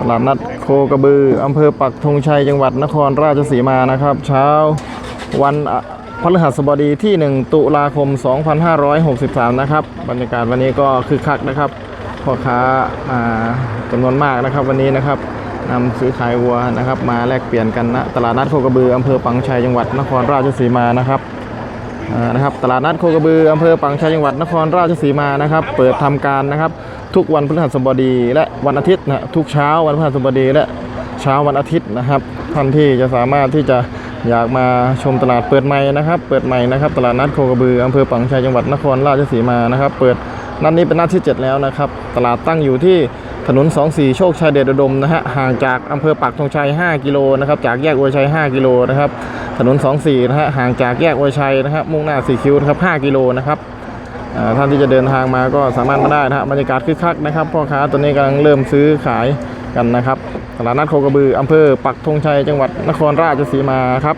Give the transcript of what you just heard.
ตลาดนัดโคกระบืออำเภอปักธงชัยจังหวัดนครราชสีมานะครับ เช้าวันพฤหัสบดีที่ 1 ตุลาคม 2563 นะครับ บรรยากาศวันนี้ก็คึกคักนะครับพ่อค้าจำนวนมากนะครับวันนี้นะครับนำซื้อขายวัวนะครับ มาแลกเปลี่ยนกันนะตลาดนัดโคกระบืออำเภอปังชัยจังหวัดนครราชสีมานะครับนะครับตลาดนัดโคกระบืออำเภอปังชัยจังหวัดนครราชสีมานะครับ เปิดทำการนะครับ ทุกวันพฤหัสบดีและวันอาทิตย์นะทุกเช้าวันพฤหัสบดีและเช้าวันอาทิตย์นะครับท่านที่จะสามารถที่จะอยากมาชมตลาดเปิดใหม่นะครับ เปิดใหม่นะครับ ตลาดนัดโคกระบืออำเภอปังชัยจังหวัดนครราชสีมานะครับ เปิดนัดนี้เป็นนัดที่ 7 แล้วนะครับ ตลาดตั้งอยู่ที่ถนน 24 โชคชัยเดชอุดมนะฮะห่างจากอำเภอปักธงชัย 5 กิโลนะครับจากแยกอวยชัย 5 กิโลนะครับถนน 24 นะฮะห่างจากแยกอวยชัยนะครับมุ่งหน้า4คิวนะครับ 5 กิโลนะครับ ท่านที่จะเดินทางมาก็สามารถมาได้นะฮะบรรยากาศคึกคักนะครับพ่อค้าตอนนี้กำลังเริ่มซื้อขายกันนะครับตลาดนัดโคกระบืออำเภอปักธงชัยจังหวัดนครราชสีมาครับ